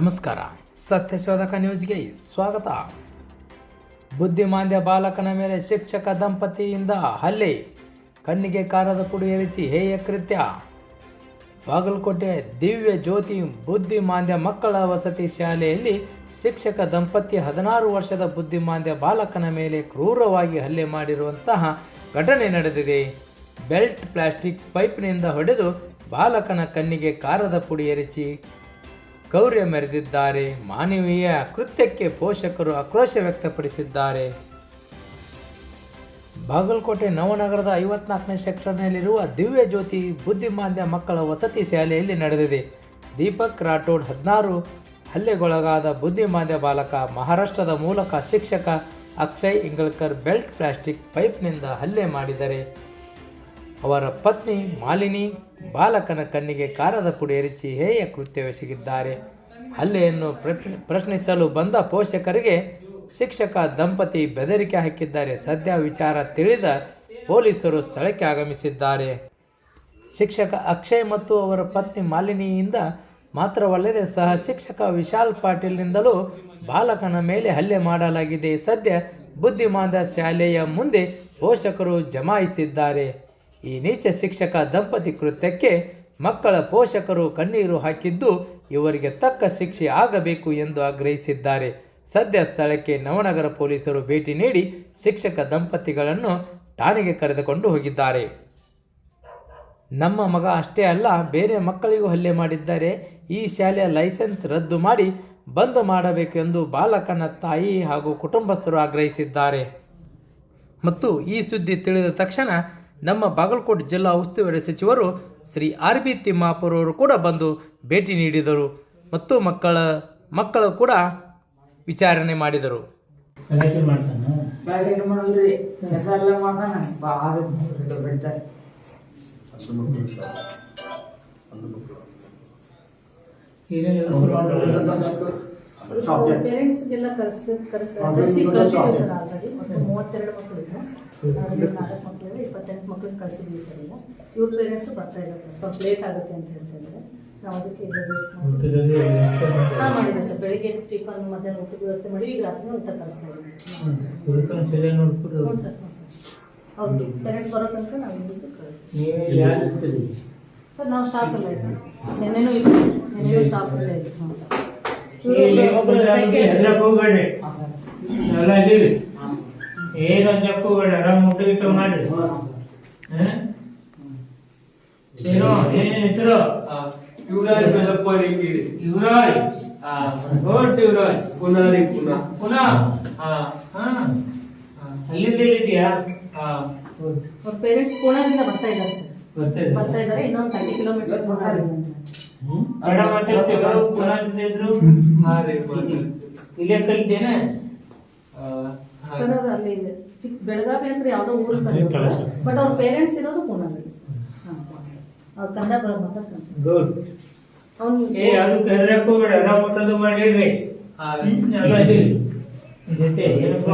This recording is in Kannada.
ನಮಸ್ಕಾರ. ಸತ್ಯಶೋಧಕ ನ್ಯೂಸ್ಗೆ ಸ್ವಾಗತ. ಬುದ್ಧಿಮಾಂದ್ಯ ಬಾಲಕನ ಮೇಲೆ ಶಿಕ್ಷಕ ದಂಪತಿಯಿಂದ ಹಲ್ಲೆ. ಕಣ್ಣಿಗೆ ಕಾರದ ಪುಡಿ ಎರಚಿ ಹೇಯ ಕೃತ್ಯ. ಬಾಗಲಕೋಟೆ ದಿವ್ಯ ಜ್ಯೋತಿ ಬುದ್ಧಿಮಾಂದ್ಯ ಮಕ್ಕಳ ವಸತಿ ಶಾಲೆಯಲ್ಲಿ ಶಿಕ್ಷಕ ದಂಪತಿ ಹದಿನಾರು ವರ್ಷದ ಬುದ್ಧಿಮಾಂದ್ಯ ಬಾಲಕನ ಮೇಲೆ ಕ್ರೂರವಾಗಿ ಹಲ್ಲೆ ಮಾಡಿರುವಂತಹ ಘಟನೆ ನಡೆದಿದೆ. ಬೆಲ್ಟ್ ಪ್ಲಾಸ್ಟಿಕ್ ಪೈಪ್ನಿಂದ ಹೊಡೆದು ಬಾಲಕನ ಕಣ್ಣಿಗೆ ಕಾರದ ಪುಡಿ ಎರಚಿ ಗೌರ್ಯ ಮೆರೆದಿದ್ದಾರೆ, ಮಾನವೀಯ ಕೃತ್ಯಕ್ಕೆ ಪೋಷಕರು ಆಕ್ರೋಶ ವ್ಯಕ್ತಪಡಿಸಿದ್ದಾರೆ. ಬಾಗಲಕೋಟೆ ನವನಗರದ ಐವತ್ನಾಲ್ಕನೇ ಸೆಕ್ಟರ್ನಲ್ಲಿರುವ ದಿವ್ಯ ಜ್ಯೋತಿ ಬುದ್ಧಿಮಾಂದ್ಯ ಮಕ್ಕಳ ವಸತಿ ಶಾಲೆಯಲ್ಲಿ ನಡೆದಿದೆ. ದೀಪಕ್ ರಾಠೋಡ್, ಹದಿನಾರು ಹಲ್ಲೆಗೊಳಗಾದ ಬುದ್ಧಿಮಾಂದ್ಯ ಬಾಲಕ, ಮಹಾರಾಷ್ಟ್ರದ ಮೂಲಕ ಶಿಕ್ಷಕ ಅಕ್ಷಯ್ ಇಂಗಳಕರ್ ಬೆಲ್ಟ್ ಪ್ಲಾಸ್ಟಿಕ್ ಪೈಪ್ನಿಂದ ಹಲ್ಲೆ ಮಾಡಿದರೆ. ಅವರ ಪತ್ನಿ ಮಾಲಿನಿ ಬಾಲಕನ ಕಣ್ಣಿಗೆ ಕಾರದ ಪುಡಿ ಎರಚಿ ಹೇಯ ಕೃತ್ಯವೆಸಗಿದ್ದಾರೆ ಹಲ್ಲೆಯನ್ನು ಪ್ರಶ್ನೆ- ಪ್ರಶ್ನಿಸಲು ಬಂದ ಪೋಷಕರಿಗೆ ಶಿಕ್ಷಕ ದಂಪತಿ ಬೆದರಿಕೆ ಹಾಕಿದ್ದಾರೆ. ಸದ್ಯ ವಿಚಾರ ತಿಳಿದ ಪೊಲೀಸರು ಸ್ಥಳಕ್ಕೆ ಆಗಮಿಸಿದ್ದಾರೆ. ಶಿಕ್ಷಕ ಅಕ್ಷಯ್ ಮತ್ತು ಅವರ ಪತ್ನಿ ಮಾಲಿನಿಯಿಂದ ಮಾತ್ರವಲ್ಲದೆ ಸಹ ಶಿಕ್ಷಕ ವಿಶಾಲ್ ಪಾಟೀಲ್ನಿಂದಲೂ ಬಾಲಕನ ಮೇಲೆ ಹಲ್ಲೆ ಮಾಡಲಾಗಿದೆ. ಸದ್ಯ ಬುದ್ಧಿಮಾಂದ ಶಾಲೆಯ ಮುಂದೆ ಪೋಷಕರು ಜಮಾಯಿಸಿದ್ದಾರೆ. ಈ ನೀಚ ಶಿಕ್ಷಕ ದಂಪತಿ ಕೃತ್ಯಕ್ಕೆ ಮಕ್ಕಳ ಪೋಷಕರು ಕಣ್ಣೀರು ಹಾಕಿದ್ದು ಇವರಿಗೆ ತಕ್ಕ ಶಿಕ್ಷೆ ಆಗಬೇಕು ಎಂದು ಆಗ್ರಹಿಸಿದ್ದಾರೆ. ಸದ್ಯ ಸ್ಥಳಕ್ಕೆ ನವನಗರ ಪೊಲೀಸರು ಭೇಟಿ ನೀಡಿ ಶಿಕ್ಷಕ ದಂಪತಿಗಳನ್ನು ಠಾಣೆಗೆ ಕರೆದುಕೊಂಡು ಹೋಗಿದ್ದಾರೆ. ನಮ್ಮ ಮಗ ಅಷ್ಟೇ ಅಲ್ಲ, ಬೇರೆ ಮಕ್ಕಳಿಗೂ ಹಲ್ಲೆ ಮಾಡಿದ್ದಾರೆ. ಈ ಶಾಲೆಯ ಲೈಸೆನ್ಸ್ ರದ್ದು ಮಾಡಿ ಬಂದ್ ಮಾಡಬೇಕೆಂದು ಬಾಲಕನ ತಾಯಿ ಹಾಗೂ ಕುಟುಂಬಸ್ಥರು ಆಗ್ರಹಿಸಿದ್ದಾರೆ. ಮತ್ತು ಈ ಸುದ್ದಿ ತಿಳಿದ ತಕ್ಷಣ ನಮ್ಮ ಬಾಗಲಕೋಟೆ ಜಿಲ್ಲಾ ಉಸ್ತುವಾರಿ ಸಚಿವರು ಶ್ರೀ ಆರ್ ಬಿ ತಿಮ್ಮಾಪುರವರು ಕೂಡ ಬಂದು ಭೇಟಿ ನೀಡಿದರು ಮತ್ತು ಮಕ್ಕಳ ಮಕ್ಕಳು ಕೂಡ ವಿಚಾರಣೆ ಮಾಡಿದರು. ಪೇರೆಂಟ್ಸ್ಗೆಲ್ಲ ಕರ್ಸಿ ಕರೆಸ್ತಾರೆ. ಕರೆಸಿ ಸರ್ ಆಲ್ರೆಡಿ ಮೂವತ್ತೆರಡು ಅದರಲ್ಲಿ ನಾಲ್ಕು ಮಕ್ಕಳಿಗೆ ಕಳ್ಸಿದ್ವಿ ಸರ್ ಈಗ. ಇವ್ರ ಪೇರೆಂಟ್ಸ್ ಬರ್ತಾ ಇಲ್ಲ ಸರ್. ಸ್ವಲ್ಪ ಲೇಟ್ ಆಗುತ್ತೆ ಅಂತ ಹೇಳ್ತಾ ಇದ್ದಾರೆ ನಾವು ಅದಕ್ಕೆ ಈಗ ವ್ಯವಸ್ಥೆ ಹಾ ಮಾಡಿದ್ವಿ ಸರ್. ಬೆಳಿಗ್ಗೆ ಟಿಫನ್ ಮಧ್ಯಾಹ್ನ ಊಟದ ವ್ಯವಸ್ಥೆ ಮಾಡಿ ಈಗ ರಾತ್ರಿ ಊಟ ಕಳಿಸ್ತಾ ಇದ್ದೀವಿ ಸರ್. ಹ್ಞೂ ಸರ್ ಹ್ಞೂ ಸರ್. ಹೌದು. ಪೇರೆಂಟ್ಸ್ ಬರೋ ತನಕ ನಾವು ಇಲ್ಲಿದ್ದು ಕಳಿಸ್ತೀವಿ. ಸರ್ ನಾವು ಸ್ಟಾಫ್ ಅಲ್ಲ ಇದ್ದೀವಿ ನೆನ್ನೆನೂ ಇಲ್ಲ. ನೆನ್ನೆನೂ ಸ್ಟಾಫ್ ಎಲ್ಲ ಇದ್ದೀವಿ ಹ್ಞೂ ಸರ್. ಎಲ್ಲ ಇದೀವಿ ಏನು ಹೋಗ್ಬೇಡಿ ಆರಾಮ್ ಊಟ ಮಾಡಿ ಮಾಡ್ರಿ. ಹ? ಏನು ಏನೇನ್ ಹೆಸರು? ಯುವರಾಜ್ ಸಲ್ಲಪ್ಪ ಯುವರಾಜ್. ಯುವರಾಜ್. ಪುನಾರಿ ಹಾ. ಪುನಾ ಅಲ್ಲಿಂದ ಇಲ್ಲಿದ್ಯಾ ಪೇರೆಂಟ್ಸ್ ಬರ್ತಾ ಇದ್ದಾರೆ ಬರ್ತಾ ಇದ್ದಾರೆ. ಇನ್ನೊಂದು ತರ್ಟಿ ಕಿಲೋಮೀಟರ್ ಇಲ್ಲಿ ಇಲ್ಲೇ ಕಲಿತೇನೆ? ಬೆಳಗಾವಿ ಅಂದ್ರೆ ಯಾವ್ದೋ ಊರು ಸರ್ ಬಟ್ ಅವ್ರ ಪೇರೆಂಟ್ಸ್ ಇರೋದು ಪೂನಾದಲ್ಲಿ ಅವ್ರು ಕನ್ನಡ ಬರೋ ಗುಡ್. ಅವ್ನು ಏ ಅದು ಕರೆಯಕ್ ಹೋಗ್ಬೇಡ हा रे ಹ್ಮ್, ಎಲ್ಲ ಜೊತೆ ಏನಪ್ಪ.